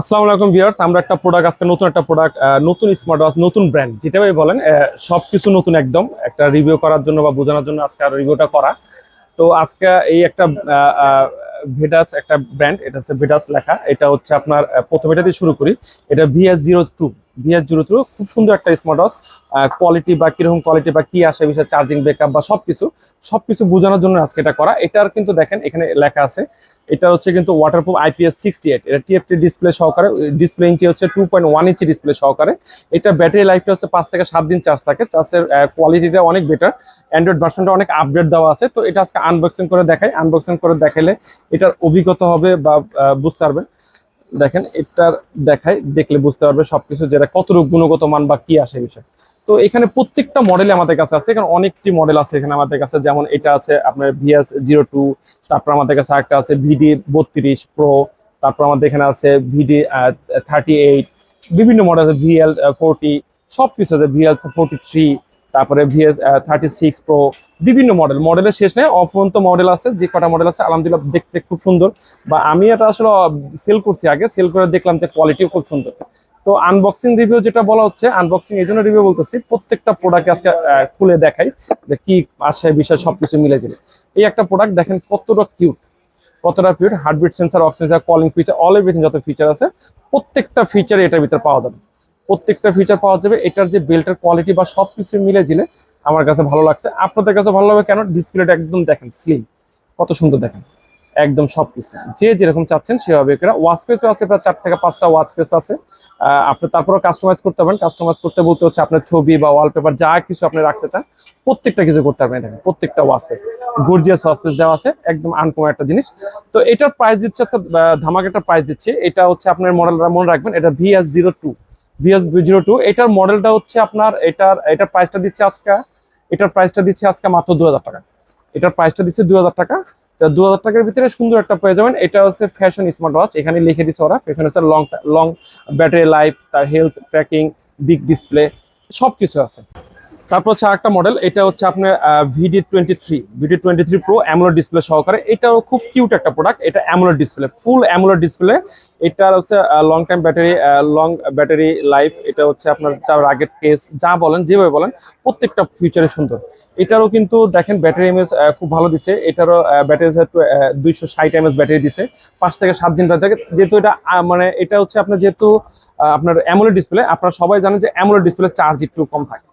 আসসালামু আলাইকুম ভিউয়ার্স, আমরা একটা প্রোডাক্ট আজকে নতুন একটা প্রোডাক্ট নতুন স্মার্ট ওয়াচ নতুন ব্র্যান্ড যেটা বলেন সব কিছু নতুন একদম। একটা রিভিউ করার জন্য বা বোঝানোর জন্য আজকে আর রিভিউটা করা। তো আজকে এই একটা ভেডাস একটা ব্র্যান্ড এটা হচ্ছে ভেডাস লেখা। এটা হচ্ছে আপনার প্রথমে এটা দিয়ে শুরু করি। এটা V S zero two V S zero two খুব সুন্দর একটা স্মার্ট ওয়াচ কোয়ালিটি বা কীরকম কোয়ালিটি বা কি আসে বিষয়ে চার্জিং ব্যাকআপ বা সবকিছু সবকিছু বোঝানোর জন্য আজকে এটা করা। এটার কিন্তু দেখেন, এখানে লেখা আছে। এটা হচ্ছে কিন্তু ওয়াটারপ্রুফ আইপিএস সিক্সটি এইট এটা টিএফটি ডিসপ্লে সহকারে ডিসপ্লে ইঞ্চি হচ্ছে two point one inch display সহকারে। এটা ব্যাটারি লাইফটা হচ্ছে পাঁচ থেকে সাত দিন চার্জ থাকে। চার্জের কোয়ালিটিটা অনেক বেটার অ্যান্ড্রয়েড ভার্সনটা অনেক আপডেট দেওয়া আছে। তো এটা আজকে আনবক্সিং করে দেখাই। আনবক্সিং করে দেখাইলে এটার অভিজ্ঞতা হবে বা বুঝতে পারবেন। দেখেন, এটার দেখাই, দেখলে বুঝতে পারবে সবকিছু যেটা কতটুকু গুণগত মান বা কি আসে বিষয়। তো এখানে প্রত্যেকটা মডেল আমাদের কাছে আছে। এখানে অনেকটি মডেল আছে এখানে আমাদের কাছে। যেমন এটা আছে আপনার ভিএস জিরো টু তারপর আমাদের কাছে একটা আছে ভিডি বত্রিশ প্রো তারপর আমাদের এখানে আছে ভিডি থার্টি এইট বিভিন্ন মডেল আছে ভিএল ফোরটি সব কিছু আছে ভিএল ফোরটি থ্রি তারপরে V S thirty six pro বিভিন্ন মডেল মডেলের শেষ নেই, অফরন্ত মডেল আছে, যে কটা মডেল আছে, আলহামদুলিল্লাহ দেখতে খুব সুন্দর। বা আমি এটা আসলে সেল করছি আগে সেল করে দেখলাম যে কোয়ালিটিও খুব সুন্দর। তো আনবক্সিং রিভিউ যেটা বলা হচ্ছে আনবক্সিং এই জন্য রিভিউ বলতেছি, প্রত্যেকটা প্রোডাক্ট আজকে খুলে দেখাই যে কি আসে বিষয় সবকিছু মিলে জিলে এই একটা প্রোডাক্ট দেখেন কতটা কিউট কতটা cute heartbeat sensor oxygen calling feature all everything যত ফিচার আছে, প্রত্যেকটা ফিচার এটার ভিতরে পাওয়া যাবে। প্রত্যেকটা ফিচার পাওয়া যাবে, এটার যে বেল্টের কোয়ালিটি বা সবকিছু মিলে জিলে আমার কাছে ভালো লাগছে। আপনাদের কাছে ভালো লাগবে কেন? ডিসপ্লেটা একদম দেখেন স্লিম কত সুন্দর দেখেন। একদম সবকিছু। যে যেরকম চাচ্ছেন সেভাবে করা ওয়াচ পেসও আছে, প্রায় চার থেকে পাঁচটা ওয়াচ পেস আছে। আপনি তারপরে কাস্টমাইজ করতে পারেন। কাস্টমাইজ করতে বলতে হচ্ছে আপনার ছবি বা ওয়ালপেপার যা কিছু আপনি রাখতে চান, প্রত্যেকটা কিছু করতে পারবেন দেখেন প্রত্যেকটা watch face gorgeous watch face দেওয়া আছে, একদম আনকমন একটা জিনিস। তো এটার প্রাইস দিচ্ছে আজকে ধামাকা একটা প্রাইস দিচ্ছে। এটা হচ্ছে আপনার মডেলটা মনে রাখবেন, এটা V S zero two V S zero two এটার মডেলটা হচ্ছে আপনার, এটার এটার প্রাইসটা দিচ্ছে আজকে, এটার প্রাইসটা দিচ্ছে আজকে মাত্র দু হাজার টাকা। এটার প্রাইসটা দিচ্ছে দু হাজার টাকা। দু হাজার টাকার ভিতরে সুন্দর একটা পেয়ে যাবেন। এটা হচ্ছে ফ্যাশন স্মার্ট ওয়াচ এখানে লিখে দিচ্ছে ওরা। এখানে হচ্ছে লং লং ব্যাটারি লাইফ তার হেলথ ট্র্যাকিং বিগ ডিসপ্লে সব কিছু আছে। তারপর হচ্ছে আরেকটা মডেল এটা হচ্ছে আপনার V D twenty three V D twenty three pro AMOLED display সহকারে। এটাও খুব কিউট একটা প্রোডাক্ট এটা অ্যামুলার ডিসপ্লে ফুল অ্যামুলার ডিসপ্লে এটা হচ্ছে long time battery long battery life এটা হচ্ছে আপনার যা রাগেট কেস যা বলেন, যেভাবে বলেন, প্রত্যেকটা ফিচারে সুন্দর। এটারও কিন্তু দেখেন ব্যাটারি এমএস খুব ভালো দিছে। এটারও ব্যাটারি দুইশো ষাট এমএস ব্যাটারি দিছে, পাঁচ থেকে সাত দিন থাকে। যেহেতু এটা মানে এটা হচ্ছে আপনার যেহেতু আপনার অ্যামোলেড ডিসপ্লে আপনারা সবাই জানেন যে অ্যামোলেড ডিসপ্লে চার্জ একটু কম থাকে।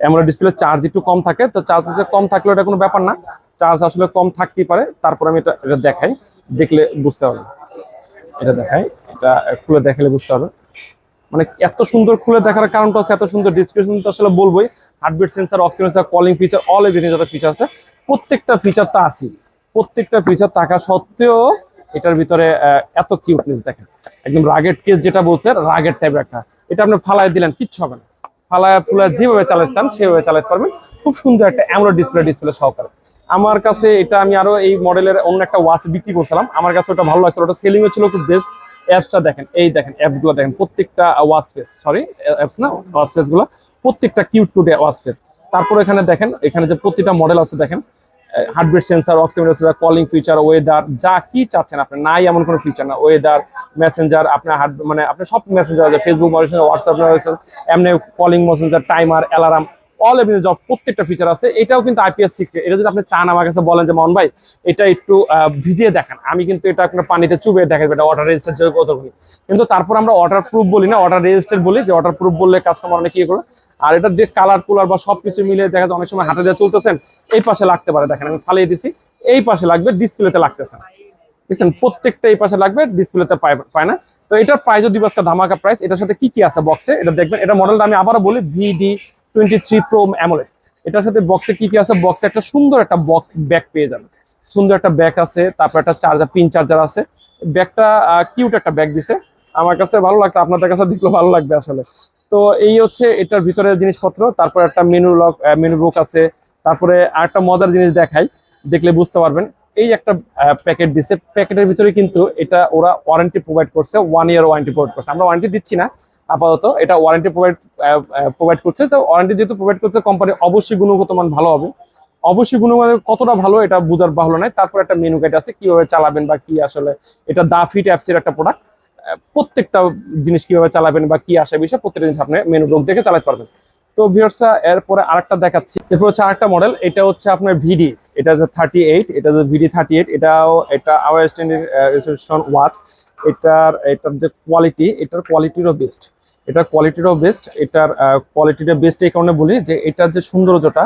অ্যামোলেড ডিসপ্লে চার্জ একটু কম থাকে, তো চার্জ কম থাকলেও এটা কোনো ব্যাপার না। চার্জ আসলে কম থাকতেই পারে, তারপর আমি এটা এটা দেখাই, দেখলে বুঝতে পারবেন। এটা দেখাই, এটা খুলে দেখালে বুঝতে পারবেন। মানে এত সুন্দর খুলে দেখার কারণটা হচ্ছে এত সুন্দর ডিসক্রিপশন তো আসলে বলবোই heartbeat sensor oxygen sensor calling feature all everything যত ফিচার আছে, প্রত্যেকটা ফিচার তো আছে। প্রত্যেকটা ফিচার থাকা সত্ত্বেও এটার ভিতরে এত কিউটনেস দেখেন। একদম রাগেট কেস যেটা বলছে রাগেট টাইপ একটা। এটা আপনি ফালায় দিলেন, কিচ্ছু হবে না। ফালায় ফুলা যেভাবে চালাতে চান, সেভাবে চালাতে পারবেন। খুব সুন্দর একটা অ্যামোলেড ডিসপ্লে ডিসপ্লে সহকারে। আমার কাছে এটা আমি আরও এই মডেলের অন্য একটা ওয়াচ বিক্রি করছিলাম। আমার কাছে ওটা ভালো লাগছিল, ওটা সেলিং হচ্ছিল খুব বেস্ট অ্যাপসটা দেখেন, এই দেখেন অ্যাপসগুলো দেখেন, প্রত্যেকটা ওয়াচ ফেস সরি অ্যাপস না ওয়াচ ফেসগুলো প্রত্যেকটা কিউট কিউট ওয়াচ ফেস তারপর এখানে দেখেন, এখানে যে প্রতিটা মডেল আছে, দেখেন heartbeat sensor oximeter sensor calling feature, weather, যা কি চাচ্ছেন আপনি, নাই এমন কোনো ফিচার না। ওয়েদার মেসেঞ্জার আপনার হার্ট মানে আপনি সব মেসেঞ্জার আছে ফেসবুক মেসেঞ্জার হোয়াটসঅ্যাপ মেসেঞ্জার এমনি calling messenger timer alarm all everything job প্রত্যেকটা ফিচার আছে। এটাও কিন্তু আইপিএস সিক্সটি এটা যদি আপনি চান আমার কাছে বলেন যে, মোহন ভাই, এটা একটু ভিজিয়ে দেখান। আমি কিন্তু এটা আপনার পানিতে চুবিয়ে দেখাবো এটা ওয়াটার রেজিস্টার যোগ কতগুলি কিন্তু তারপর আমরা ওয়াটার প্রুফ বলি না ওয়াটার রেজিস্টার বলি যে ওয়াটার প্রুফ বললে কাস্টমার অনেক কি করে আর এটা যে কালার কুলার বা সবকিছু মিলে দেখা যায় অনেক সময় হাতে দিয়ে চলতেছেন, এই পাশে লাগতে পারে। দেখেন, আমি ফালিয়ে দিছি। এই পাশে লাগবে ডিসপ্লেতে লাগতেছে। না বুঝছেন প্রত্যেকটা এই পাশে লাগবে ডিসপ্লেতে পায় না। তো এটার প্রাইস যদি আজকে ধামাকা প্রাইস এটার সাথে কি কি আছে বক্সে এটা দেখবেন, এটা মডেলটা আমি আবারও বলি V D twenty three pro AMOLED এটার সাথে বক্সে কি কি আছে? বক্সে একটা সুন্দর একটা ব্যাগ পেয়ে যাবে সুন্দর একটা ব্যাগ আছে, তারপর একটা চার্জার পিন চার্জার আছে। ব্যাগটা কিউট একটা ব্যাগ দিছে। আমার কাছে ভালো লাগছে, আপনাদের কাছে দেখলে ভালো লাগবে আসলে। তো এই হচ্ছে এটার ভিতরে জিনিসপত্র, তারপর একটা মেনু লক মেনু বুক আছে, তারপরে আর একটা মজার জিনিস দেখাই, দেখলে বুঝতে পারবেন। এই একটা প্যাকেট দিছে প্যাকেটের ভিতরে কিন্তু এটা ওরা ওয়ারেন্টি প্রোভাইড করছে ওয়ান ইয়ার ওয়ারেন্টি প্রোভাইড করছে। আমরা ওয়ারেন্টি দিচ্ছি না, আপাতত এটা ওয়ারেন্টি প্রোভাইড প্রোভাইড করছে। তো ওয়ারেন্টি যেহেতু প্রোভাইড করছে কোম্পানি অবশ্যই গুণগত মান ভালো হবে। অবশ্যই গুণমান কতটা ভালো, এটা বোঝার ভালো নয় তারপর একটা মেনু গাইড আছে, কীভাবে চালাবেন বা কি আসলে, এটা দা ফিট অ্যাপসের একটা প্রোডাক্ট প্রত্যেকটা জিনিস কীভাবে চালাবেন বা কি আসে বিষয় প্রত্যেকটা জিনিস আপনি মেনু বুক দেখে চালাতে পারবেন। তো ভিওরসা এরপরে আরেকটা দেখাচ্ছি। এরপর হচ্ছে আরেকটা মডেল এটা হচ্ছে আপনার ভিডি এটা হচ্ছে থার্টি এইট এটা হচ্ছে ভিডি থার্টি এইট এটাও এটা আওয়ার স্ট্যান্ডার্ড রেসলিউশন ওয়াচ এটার এটার যে কোয়ালিটি এটার কোয়ালিটিরও বেস্ট এটার কোয়ালিটিরও বেস্ট এটার কোয়ালিটিটা বেস্ট এই কারণে বলি যে এটার যে সৌন্দর্যটা,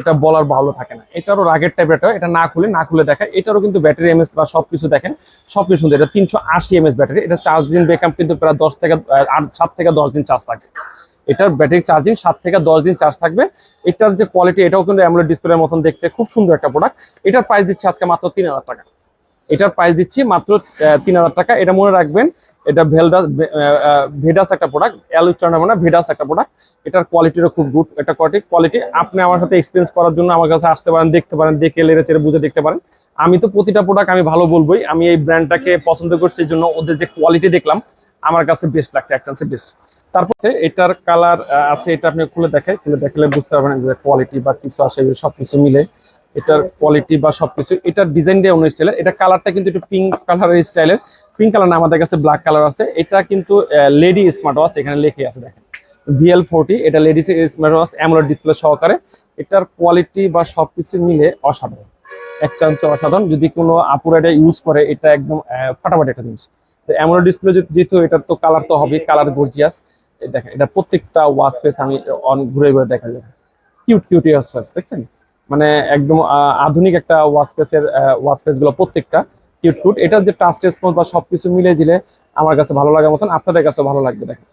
এটা বলার ভালো থাকে না। এটারও রাগের টাইপের এটা এটা না খুলে না খুলে দেখায় এটারও কিন্তু ব্যাটারি এমএস বা সবকিছু দেখেন। সবকিছু সুন্দর। এটা তিনশো আশি এমএস ব্যাটারি এটা চার্জ দিন ব্যাকআপ কিন্তু প্রায় দশ থেকে আট, সাত থেকে দশ দিন চার্জ থাকে এটার ব্যাটারি চার্জিং সাত থেকে দশ দিন চার্জ থাকবে। এটার যে কোয়ালিটি এটাও কিন্তু অ্যামোলেড ডিসপ্লের মতন দেখতে খুব সুন্দর একটা প্রোডাক্ট এটার প্রাইস দিচ্ছে আজকে মাত্র তিন হাজার টাকা। এটার প্রাইস দিচ্ছি মাত্র তিন হাজার টাকা। এটা মনে রাখবেন এটা ভেলডাস ভেডাস একটা প্রোডাক্ট নামে না ভেডাস একটা প্রোডাক্ট এটার কোয়ালিটিরও খুব গুড একটা কোয়ালিটি কোয়ালিটি আপনি আমার সাথে এক্সপিরিয়েন্স করার জন্য আমার কাছে আসতে পারেন, দেখতে পারেন, দেখে লেড়ে চেড়ে বুঝে দেখতে পারেন। আমি তো প্রতিটা প্রোডাক্ট আমি ভালো বলবোই, আমি এই ব্র্যান্ডটাকে পছন্দ করছি, এই জন্য ওদের যে কোয়ালিটি দেখলাম, আমার কাছে বেস্ট লাগছে এক চান্সে বেস্ট তারপর এটার কালার আছে, এটা আপনি খুলে দেখাই খুলে দেখলে বুঝতে পারবেন কোয়ালিটি বা কিছু আসে, সবকিছু মিলে। এটার কোয়ালিটি বা সবকিছু, এটার ডিজাইন দিয়ে অন্য স্টাইলের এটা কালারটা কিন্তু একটু পিঙ্ক কালারের স্টাইলের পিঙ্ক কালার না, আমাদের কাছে ব্ল্যাক কালার আছে। এটা কিন্তু লেডি স্মার্ট ওয়াচ এখানে লেখে আছে, দেখেন। ভিএল ফোরটি এটা lady smart watch AMOLED display সহকারে। এটার কোয়ালিটি বা সবকিছু মিলে অসাধারণ। এক চান্স অসাধারণ। যদি কোনো আপুরা ইউজ করে, এটা একদম ফাটাফাটি একটা জিনিস। তো অ্যামোলেড ডিসপ্লে যেহেতু এটার তো কালার তো হবে কালার গর্জিয়াস দেখেন, এটা প্রত্যেকটা ওয়াচ ফেস আমি অন ঘুরে ঘুরে দেখা যায় কিউট কিউট ওয়াচ ফেস দেখছেন? মানে একদম আধুনিক একটা ফেসগুলো প্রত্যেকটা, কিউট কিউট। এটার যে টাচ রেসপন্স বা সবকিছু মিলে জিলে আমার কাছে ভালো লাগার মতন, আপনাদের কাছে ভালো লাগবে, দেখেন।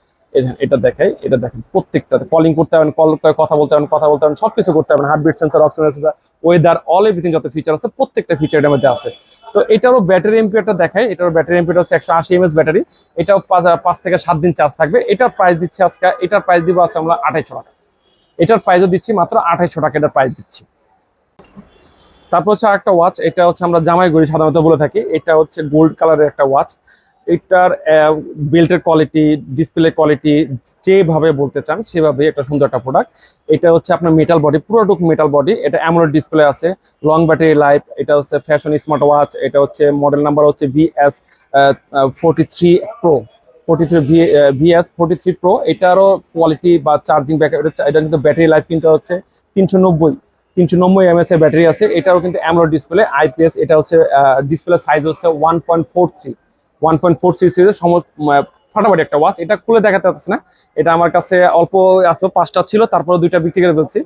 এটা দেখাই, এটা দেখেন, প্রত্যেকটা। কলিং করতে পারবেন কল করে কথা বলতে পারবেন কথা বলতে পারবেন সবকিছু করতে পারবেন heartbeat sensor oxygen sensor weather all everything যত ফিচার আছে, প্রত্যেকটা ফিচার এটার মধ্যে আছে। তো এটারও ব্যাটারি এমপিআরটা দেখাই, এটারও ব্যাটারি এমপিআর হচ্ছে একশো আশি এমএস ব্যাটারি এটাও পাঁচ থেকে সাত দিন চার্জ থাকবে। এটার প্রাইস দিচ্ছি আজকে, এটার প্রাইস দিব আছে আমরা আঠাইশো টাকা। এটার প্রাইসও দিচ্ছি মাত্র আঠাইশো টাকা, এটার প্রাইস দিচ্ছি। তারপর হচ্ছে একটা ওয়াচ এটা হচ্ছে আমরা জামাই গড়ি সাধারণত বলে থাকি। এটা হচ্ছে গোল্ড কালারের একটা ওয়াচ এটার বেল্টের কোয়ালিটি ডিসপ্লে কোয়ালিটি যেভাবে বলতে চান, সেভাবে এটা সুন্দর একটা প্রোডাক্ট এটা হচ্ছে আপনার মেটাল বডি পুরোটুক মেটাল বডি এটা অ্যামোলেড ডিসপ্লে আছে লং ব্যাটারি লাইফ এটা হচ্ছে ফ্যাশন স্মার্ট ওয়াচ এটা হচ্ছে মডেল নাম্বার হচ্ছে V V S forty three pro forty three V S forty three pro এটারও কোয়ালিটি বা চার্জিং ব্যাক এটা কিন্তু ব্যাটারি লাইফ কিন্তু হচ্ছে তিনশো নব্বই। তিনশো নব্বই এমএস এর ব্যাটারি আছে। এটাও কিন্তু অ্যামোলেড ডিসপ্লে আইপিএস এটা হচ্ছে ডিসপ্লে সাইজ হচ্ছে one point four three one point four ফাটাফাটি একটা ওয়াচ এটা খুলে দেখাতে পারছি না। এটা আমার কাছে অল্প আছে, পাঁচটা ছিল, তারপরে দুইটা বিক্রি করে ফেলছি।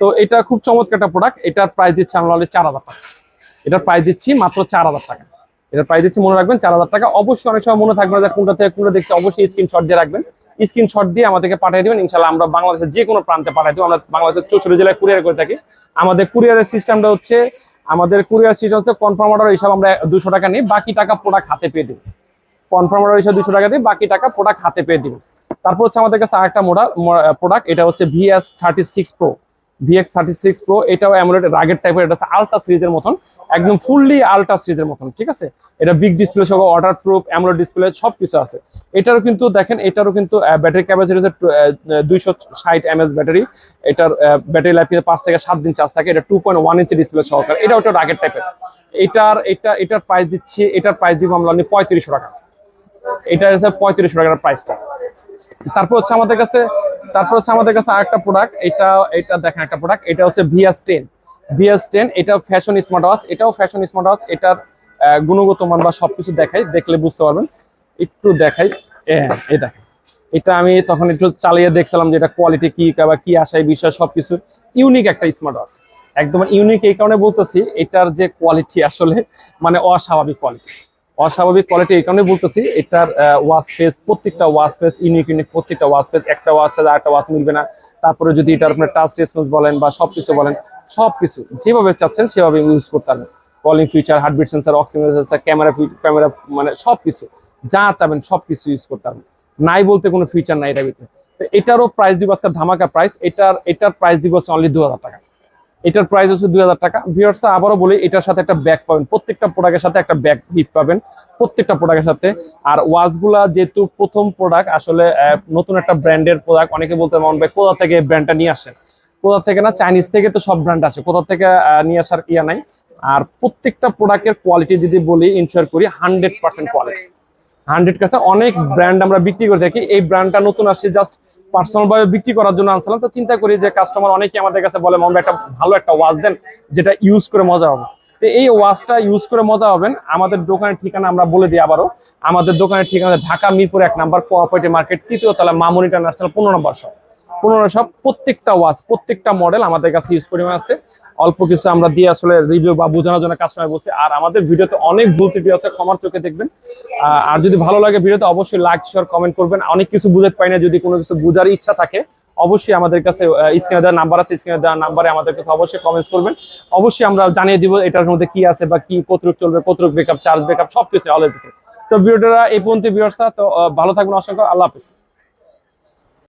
তো এটা খুব চমৎকার একটা প্রোডাক্ট এটার প্রাইস দিচ্ছি আমরা অলরেডি চার হাজার টাকা। এটার প্রাইস দিচ্ছি মাত্র চার হাজার টাকা। এটার প্রাইস দিচ্ছি মনে রাখবেন, চার হাজার টাকা। অবশ্যই অনেক সময় মনে থাকবে না কোনটা থেকে কোনটা দেখছি। অবশ্যই স্ক্রিনশট দিয়ে রাখবেন। স্ক্রিনশট দিয়ে আমাদেরকে পাঠিয়ে দেবেন। ইনশাল্লাহ আমরা বাংলাদেশের যে কোনো প্রান্তে পাঠাই দেবো। আমরা বাংলাদেশের চৌষট্টি জেলায় কুরিয়ার করে থাকি। আমাদের কুরিয়ারের সিস্টেমটা হচ্ছে, আমাদের কুরিয়ার সিস্টেম হচ্ছে কনফার্ম অর্ডার হিসাব আমরা দুশো টাকা নিই, বাকি টাকা প্রোডাক্ট হাতে পেয়ে দেবো। কনফার্ম অর্ডার হিসাবে দুশো টাকা দিয়ে বাকি টাকা প্রোডাক্ট হাতে পেয়ে দিব। তারপর হচ্ছে আমাদের কাছে আরেকটা মোডাল প্রোডাক্ট এটা হচ্ছে V S thirty six pro V X thirty six pro এটাও অ্যামোলেড রাগের টাইপের এটা আলট্রা সিরিজের মতন। একদম ফুললি আলট্রা সিরিজের মতন, ঠিক আছে? এটা বিগ ডিসপ্লে সহ ওয়াটার প্রুফ অ্যামোলেড ডিসপ্লে সব কিছু আছে। এটারও কিন্তু দেখেন, এটারও কিন্তু ব্যাটারি ক্যাপাসিটি হচ্ছে দুইশো ষাট এমএস ব্যাটারি এটার ব্যাটারি লাইফ কিন্তু পাঁচ থেকে সাত দিন চার্জ থাকে। এটা two point one inch display সহকারে। এটা ওটা রাগের টাইপের এটার, এটা, এটার প্রাইস দিচ্ছি, এটার প্রাইস দিব আমরা পঁয়ত্রিশশো টাকা। এটা হচ্ছে পঁয়ত্রিশশো টাকার প্রাইসটা তারপর হচ্ছে আমাদের কাছে, তারপর হচ্ছে আমাদের কাছে আরেকটা প্রোডাক্ট এটা এটা দেখেন একটা প্রোডাক্ট এটা হচ্ছে V S ten V S ten এটা ফ্যাশন স্মার্ট ওয়াচ এটাও ফ্যাশন স্মার্ট ওয়াচ এটার গুণগত মান বা সবকিছু দেখাই, দেখলে বুঝতে পারবেন। একটু দেখাই দেখেন। এটা আমি তখন একটু চালিয়ে দেখছিলাম যে এটা কোয়ালিটি কি, বা কি আসে এই বিষয় সবকিছু। ইউনিক একটা স্মার্ট ওয়াচ একদম ইউনিক এই কারণে বলতেছি, এটার যে কোয়ালিটি আসলে মানে অস্বাভাবিক কোয়ালিটি অস্বাভাবিক কোয়ালিটি এই কারণে বলতেছি, এটার ওয়াশ ফেস প্রত্যেকটা ওয়াশ ফেস ইউনিক ইউনিক প্রত্যেকটা ওয়াশ ফেস একটা ওয়াশ আর একটা ওয়াশ মিলবে না। তারপরে যদি এটার আপনার টাচ রেসপন্স বলেন বা সবকিছু বলেন সবকিছু। যেভাবে চাচ্ছেন সেভাবে ইউজ করতে পারবেন। Calling feature heartbeat sensor oxygen sensor camera camera মানে সবকিছু। যা চাবেন সবকিছু ইউজ করতে পারবেন। নাই বলতে কোনো ফিচার নাই এটার ভিতরে। তো এটারও প্রাইস দিব আজকে ধামাকা প্রাইস এটার এটার প্রাইস দিব হচ্ছে অনলি দু হাজার টাকা। এটার প্রাইস হচ্ছে দুই হাজার টাকা। ভিউয়ার্স আবারও বলি, এটার সাথে একটা ব্যাগ পাবেন। প্রত্যেকটা প্রোডাক্টের সাথে একটা ব্যাগ গিফট পাবেন। প্রত্যেকটা প্রোডাক্টের সাথে। আর ওয়াচগুলা যেহেতু প্রথম প্রোডাক্ট আসলে নতুন একটা ব্র্যান্ডের প্রোডাক্ট অনেকে বলতে মন ভাই, কোথা থেকে ব্র্যান্ডটা নিয়ে আসেন কোথা থেকে না? চাইনিজ থেকে তো সব ব্র্যান্ড আসে। কোথা থেকে নিয়ে আসার ইয়া নাই। আর প্রত্যেকটা প্রোডাক্টের কোয়ালিটি যদি বলি ইনশিওর করি হান্ড্রেড পার্সেন্ট কোয়ালিটি হান্ড্রেড কাছে অনেক ব্র্যান্ড আমরা বিক্রি করে থাকি। এই ব্র্যান্ডটা নতুন আসছে জাস্ট পার্সোনাল ভাবে বিক্রি করার জন্য আনছিলাম। তো চিন্তা করি যে কাস্টমার অনেকে আমাদের কাছে বলে মামা একটা ভালো একটা ওয়াচ দেন, যেটা ইউজ করে মজা হবে। তো এই ওয়াচটা ইউজ করে মজা হবেন। আমাদের দোকানের ঠিকানা আমরা বলে দিই আবারও। আমাদের দোকানের ঠিকানা ঢাকা মিরপুর এক নাম্বার কোঅপারেটিভ মার্কেট, তৃতীয় তলা মামুন ইন্টারন্যাশনাল পনেরো নম্বর শপ। পনেরো সব প্রত্যেকটা ওয়াচ প্রত্যেকটা মডেল আমাদের কাছে ইউজ পরিমাণ আছে। অল্প কিছু আমরা দিয়ে আসলে রিভিউ বা বোঝানোর জন্য কাস্টমার বলছি। আর আমাদের ভিডিওতে অনেক ভুল ত্রুটি আছে, ক্ষমার চোখে দেখবেন। আর যদি ভালো লাগে ভিডিওতে অবশ্যই লাইক শেয়ার কমেন্ট করবেন। অনেক কিছু বুঝতে পাই না যদি কোনো কিছু বোঝার ইচ্ছা থাকে, অবশ্যই আমাদের কাছে স্ক্রিনে দেওয়ার নাম্বার আছে স্ক্রিনে দেওয়ার নাম্বারে আমাদের কাছে অবশ্যই কমেন্টস করবেন। অবশ্যই আমরা জানিয়ে দিব এটার মধ্যে কি আছে বা কি কতটুক চলবে, কতটুক ব্রেকআপ চার্জ ব্রেকআপ সবকিছু অলরেডি তো ভিডিওটা এই পর্যন্ত ভিউয়ার্সরা তো ভালো থাকবেন, অসংখ্য আল্লাহ হাফিজ।